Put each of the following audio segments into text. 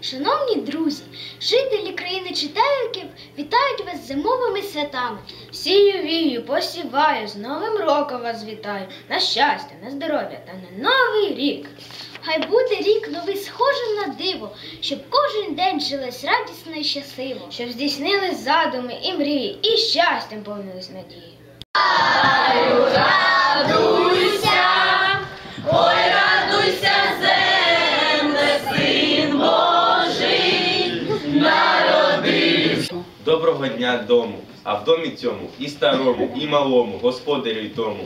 Шановні друзі, жителі країни читайків вітають вас зимовими святами. Сію вію, посіваю, з Новим роком вас вітаю. На щастя, на здоров'я та на новий рік. Хай буде рік новий схожим на диво, щоб кожен день жилось радісно і щасливо. Щоб здійснились задуми і мрії, і щастям повнились надії. Доброго дня дому, а в домі цьому і старому, і малому, господарю й тому.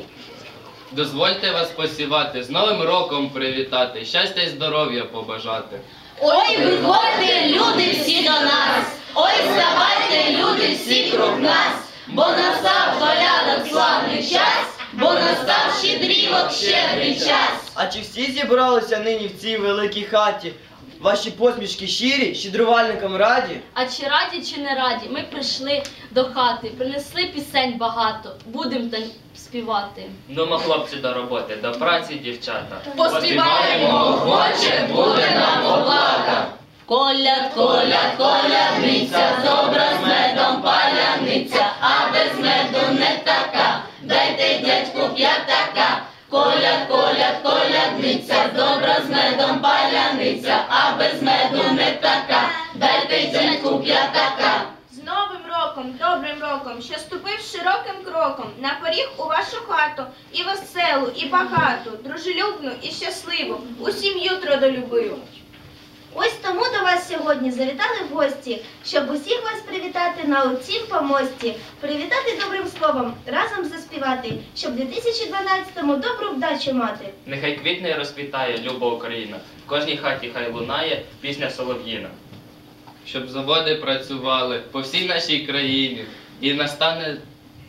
Дозвольте вас посівати, з Новим роком привітати, щастя і здоров'я побажати. Ой, виходьте, люди всі до нас, ой, вставайте, люди всі круг нас, бо настав порядок славний час, бо настав щедрівок щедрий час. А чи всі зібралися нині в цій великій хаті? Ваші посмішки щирі, щедрувальникам раді? А чи раді, чи не раді, ми прийшли до хати, принесли пісень багато, будем там співати. Нумо, хлопці, до роботи, до праці, дівчата. Поспіваємо, охоче, буде нам оплата. Коляд, коляд, колядниця, добра з медом паляниця, а без меду не така. Дайте дядьку п'ятака. А без меду не така. Дайте зіньку п'ятака. З Новим роком, добрим роком, що ступив широким кроком на поріг у вашу хату, і веселу, і багату, дружелюбну і щасливу, у сім'ю трудолюбиву. Ось тому до вас сьогодні завітали гості, щоб усіх вас привітати на оцім помості, привітати добрим словом, разом заспівати, щоб в 2012-му добру вдачу мати. Нехай квітне і розквітає люба Україна. В кожній хаті хай лунає пісня солов'їна. Щоб заводи працювали по всій нашій країні. І настане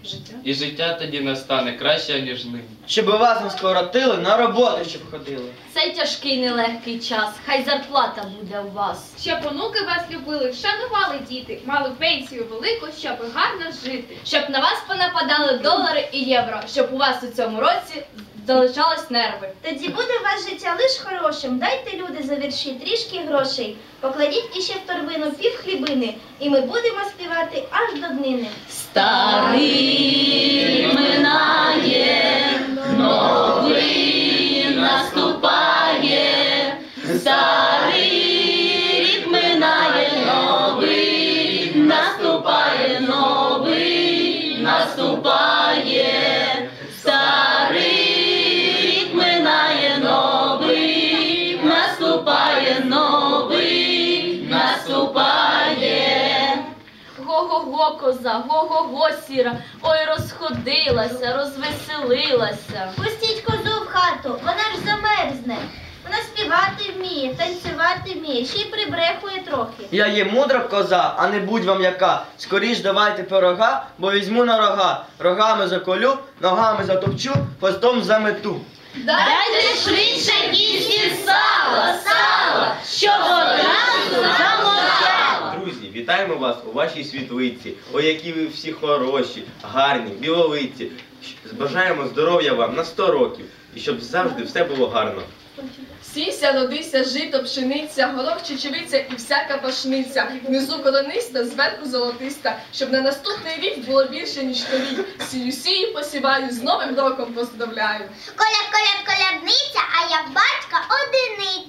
Життя. і життя тоді настане краще, ніж нині. Щоб вас не скоротили, на роботу щоб ходили. Цей тяжкий нелегкий час, хай зарплата буде у вас. Щоб онуки вас любили, шанували діти, мали пенсію велику, щоб гарно жити. Щоб на вас понападали долари і євро, щоб у вас у цьому році залишались нерви. Тоді буде у вас життя лиш хорошим. Дайте люди за вірші трішки грошей. Покладіть іще в торбину пів хлібини, і ми будемо співати аж до днини. Старий Го-го-го, коза, го-го-го, сіра, ой, розходилася, розвеселилася. Пустіть козу в хату, вона ж замерзне. Вона співати вміє, танцювати вміє, ще й прибрехує трохи. Я є мудра коза, а не будь вам яка. Скоріш давайте пирога, бо візьму на рога. Рогами заколю, ногами затопчу, хвостом замету. Дайте швидше кісі сала, сала, щоб одразу замовчала. Друзі, вітаємо вас у вашій світлиці. Ой, які ви всі хороші, гарні, біловиці. Бажаємо здоров'я вам на 100 років і щоб завжди все було гарно. Сіся, родися, жито, пшениця, горох, чечевиця і всяка пашниця. Внизу колониста, зверху золотиста, щоб на наступний рік було більше, ніж торік. Сію сію посіваю, з Новим роком поздравляю. Коляд, коляд, колядниця, а як батька одиниця.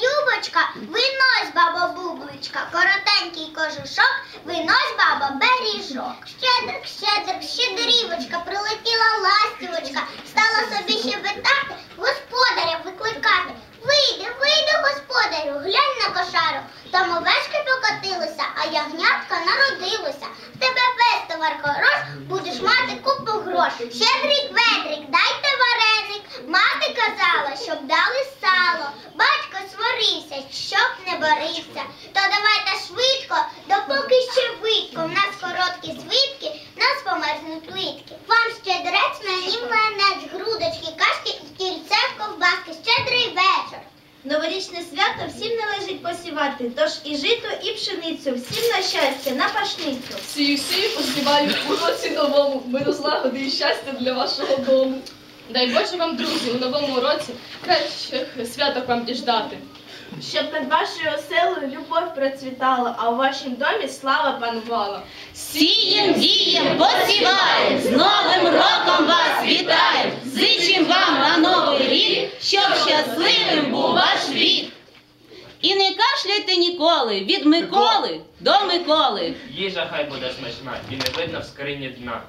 Коротенька юбочка, винось, баба бубличка. Коротенький кожушок, винось, баба беріжок. Щедрик, щедрик, щедрівочка, прилетіла ластівочка. Стала собі щебетати, господаря викликати. Вийди, вийди, господарю, глянь на кошару. Там овечки покотилися, а ягнятка народилося. В тебе весь товар хорош, будеш мати купу грошей. Щедрик, ведрик, дайте вареник. Мати казала, щоб дали сало. Батько сварився, щоб не борився. То давайте швидко, допоки ще видко. В нас короткі свитки, в нас померзнуть плитки. Вам щедрець, мені млинець, грудочки, кашки і кільце ковбаски. Щедрий вечір. Новорічне свято всім належить посівати, тож і жито, і пшеницю, всім на щастя, на пашницю. Сію сію посіваю у році новому, миру злагоди і щастя для вашого дому. Дай Боже вам, друзі, у новому році кращих святок вам діждати. Щоб над вашою оселою любов процвітала, а у вашому домі слава панувала. Сієм, дієм, посіваєм, з Новим роком вас вітаєм, зичим вам на новий рік, щоб щасливим був ваш вік. І не кашляйте ніколи від Миколи до Миколи. Їжа хай буде смачна і не видно в скрині дна.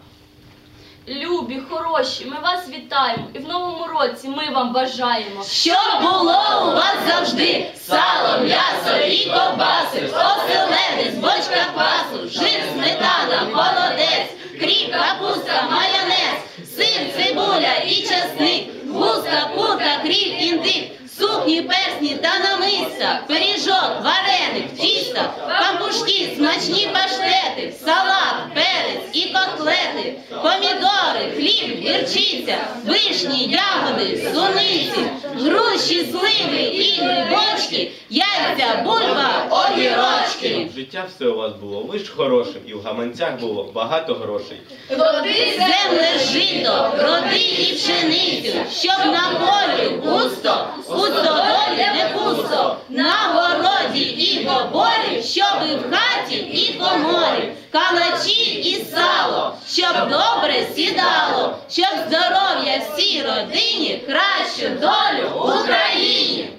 Любі, хороші, ми вас вітаємо. І в новому році ми вам бажаємо. Щоб було у вас завжди сало, м'ясо і ковбаси, оселедець, бочка квасу, жир, сметана, молодець, кріп, капуста, майонез, сир, цибуля і часник, гуска, курка, кріп, індик, сукні, персні та намиста, пиріжок, вареник, тісто, пампушки, смачні паштети, салат, перець і котлети, помідори, хліб, гірчиця, вишні, ягоди, суниці, груші, сливи і грибочки, яйця, бульба, огірочки. Життя все у вас було лиш хорошим, і в гаманцях було багато грошей. Роди Земле жито, роди і пшеницю, щоб на полі густо, у стодолі не пусто, на городі і в оборі, щоб в хаті, і коморі, калачі і сало, щоб добре сідало, щоб здоров'я всій родині, кращу долю Україні.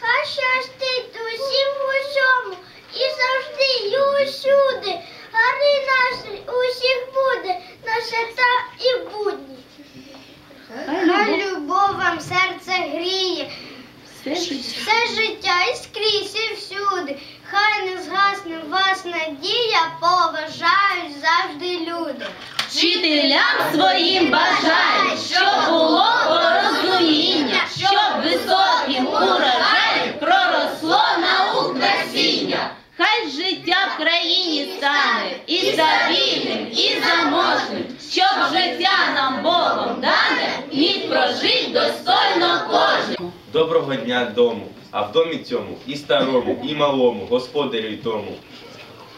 Хай щастить усім в усьому і завжди і усюди. Гарний настрій усіх буде на свята і в будні. Хай любов вам серце гріє, все життя і скрізь і всюди. Хай не згасне в вас надія, поважають завжди люди. Вчителям своїм бажаю, щоб було порозуміння, щоб високим урожаєм проросло наук насіння. Хай життя в країні стане і стабільним, і заможним, щоб життя нам Богом дане, міг прожить достойно кожен. Доброго дня дому, а в домі цьому і старому, і малому, господарю й тому.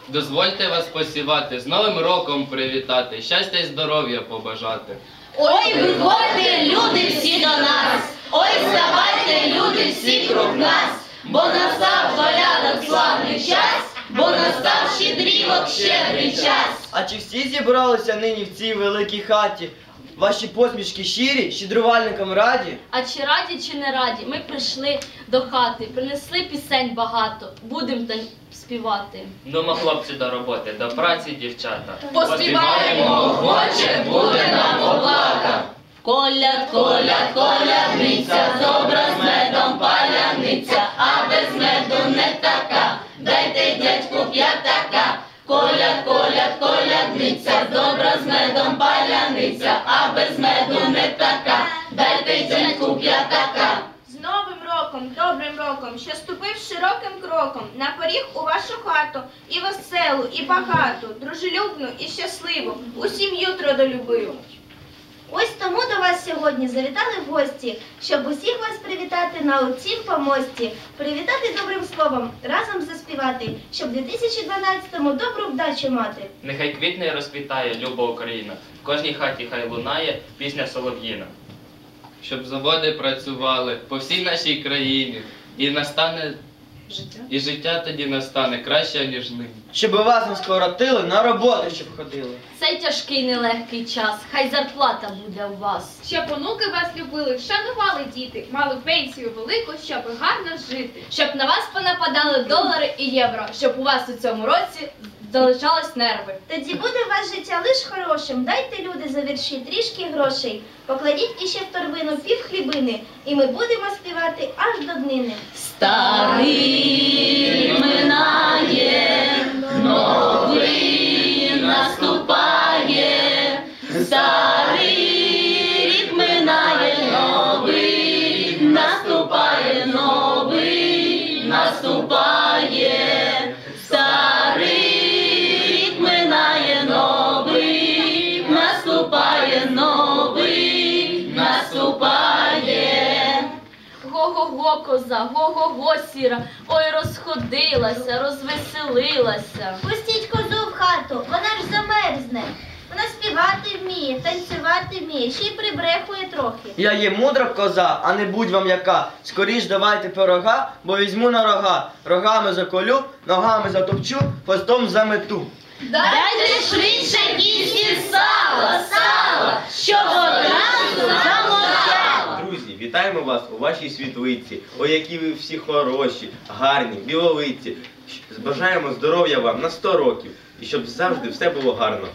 Дозвольте вас посівати, з Новим роком привітати, щастя і здоров'я побажати. Ой, виходьте, люди всі до нас, ой, ставайте, люди всі круг нас, бо настав порядок славний час, бо настав щедрівок щедрий час. А чи всі зібралися нині в цій великій хаті? Ваші посмішки щирі, щедрувальникам раді? А чи раді, чи не раді, ми прийшли до хати, принесли пісень багато, будем там співати. Нумо, хлопці, до роботи, до праці, дівчата. Поспіваємо охоче, буде нам оплата. Коляд, коляд, колядниця, добра з медом паляниця, а без меду не така. Дайте дядьку п'ятака. Коляд, коляд, колядниця, добра з медом паляниця, а без меду не така. Дайте дядьку п'ятака. З Новим роком, добрим роком, що ступив широким кроком на поріг у вашу хату, і веселу, і багату, дружелюбну і щасливу, у сім'ю трудолюбиву. Ось тому до вас сьогодні завітали в гості, щоб усіх вас привітати на оцім помості, привітати добрим словом, разом заспівати, щоб в 2012-му добру вдачу мати. Нехай квітне розквітає, люба Україна. В кожній хаті хай лунає пісня солов'їна. Щоб заводи працювали по всій нашій країні. І настане Життя. і життя тоді настане краще, ніж нині. Щоб вас не скоротили, на роботу щоб ходили. Цей тяжкий нелегкий час, хай зарплата буде у вас. Щоб онуки вас любили, шанували діти, мали пенсію велику, щоб гарно жити. Щоб на вас понападали долари і євро, щоб у вас у цьому році залишались нерви. Тоді буде ваше життя лиш хорошим. Дайте люди за вірші трішки грошей. Покладіть іще в торбину пів хлібини, і ми будемо співати аж до днини. Старий минає, Коза, го-го-го, сіра, ой, розходилася, розвеселилася. Пустіть козу в хату, вона ж замерзне. Вона співати вміє, танцювати вміє, ще й прибрехує трохи. Я є мудра коза, а не будь вам яка. Скоріш давайте пирога, бо візьму на рога. Рогами заколю, ногами затопчу, хвостом замету. Дайте швидше кісі сало, сало, щоб одразу замовчало. Вітаємо вас у вашій світлиці. о які ви всі хороші, гарні, біловиці. Бажаємо здоров'я вам на 100 років і щоб завжди все було гарно.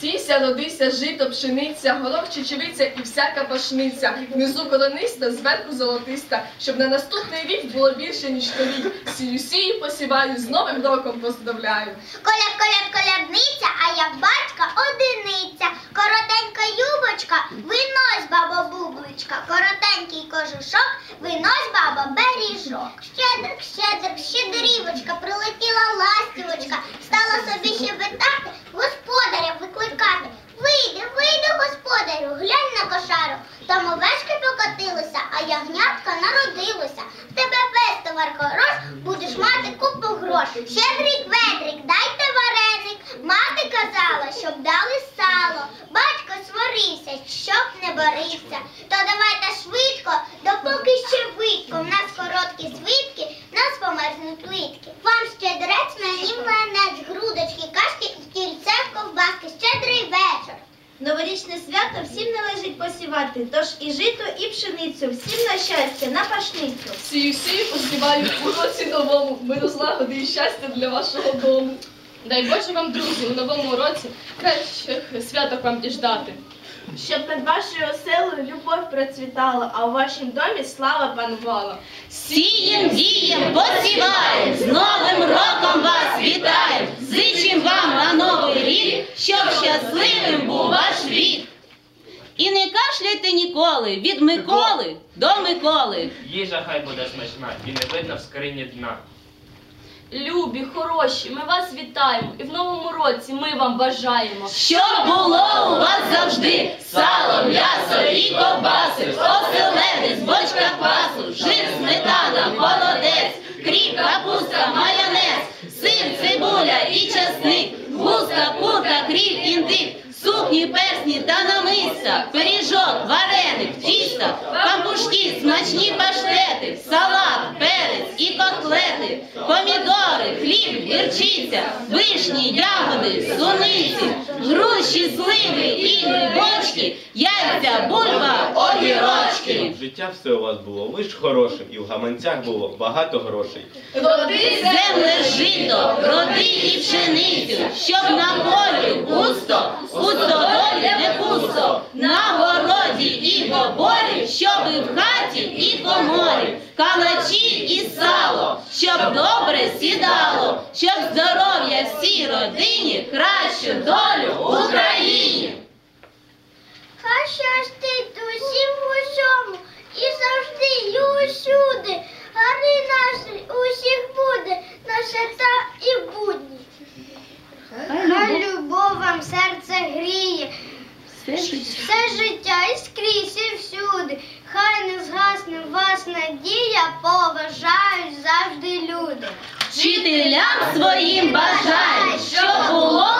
Сійся, родися, жито, пшениця, горох, чечевиця і всяка пашниця. Внизу колониста, зверху золотиста, щоб на наступний рік було більше, ніж торік. Сію, сію, посіваю, з Новим роком поздравляю. Коляд, коляд, колядниця, а як батька одиниця. Коротенька юбочка, винось, баба бубличка. Коротенький кожушок, винось, баба беріжок. Щедрик, щедрик, щедрівочка, прилетіла ластівочка, стала собі щебетати, господаря викликати. Вийди, вийди, господарю, глянь на кошару. Там овечки покотилися, а ягнятка народилося. В тебе весь товар хорош, будеш мати купу грошей. Щедрик, ведрик, дайте вареник. Мати казала, щоб дали сало. Батько сварився, щоб не борився. То давайте швидко, допоки ще видко. В нас короткі свитки, в нас померзнуть плитки. Вам щедрець, мені млинець, грудочки, кашки і кільце ковбаски. Щедрий вечір. Новорічне свято всім належить посівати, тож і жито, і пшеницю, всім на щастя, на пашницю. Сію, сію, поспіваю у році новому. Миру злагоди і щастя для вашого дому. Дай Боже вам, друзі, у новому році кращих святок вам діждати. Щоб над вашою оселою любов процвітала, а у вашім домі слава панувала. Сієм, дієм, посіваєм, з Новим роком вас вітаєм, зичим вам на новий рік, щоб щасливим був ваш вік. І не кашляйте ніколи від Миколи до Миколи. Їжа хай буде смачна і не видно в скрині дна. Любі, хороші, ми вас вітаємо і в новому році ми вам бажаємо. Щоб було у вас завжди пиріжок, вареник, тісто, пампушки, смачні паштети, салат, перець і котлети, хліб, гірчиця, вишні, ягоди, суниці, груші, сливи і грибочки, яйця, бульба, огірочки. Щоб життя все у вас було лиш хорошим і в гаманцях було багато грошей. Роди Земле жито, роди і пшеницю, щоб на полі густо, у стодолі не пусто, на городі і поборі, щоб і в хаті, і коморі, калачі і сало, щоб добре сідало, щоб здоров'я всій родині, кращу долю Україні. Хай щастить усім в усьому і завжди і усюди. Гарний настрій усіх буде на свята і будні. Хай любов вам серце гріє, все життя і скрізь і всюди. Вас надія, поважають завжди люди. Вчителям своїм бажають, щоб було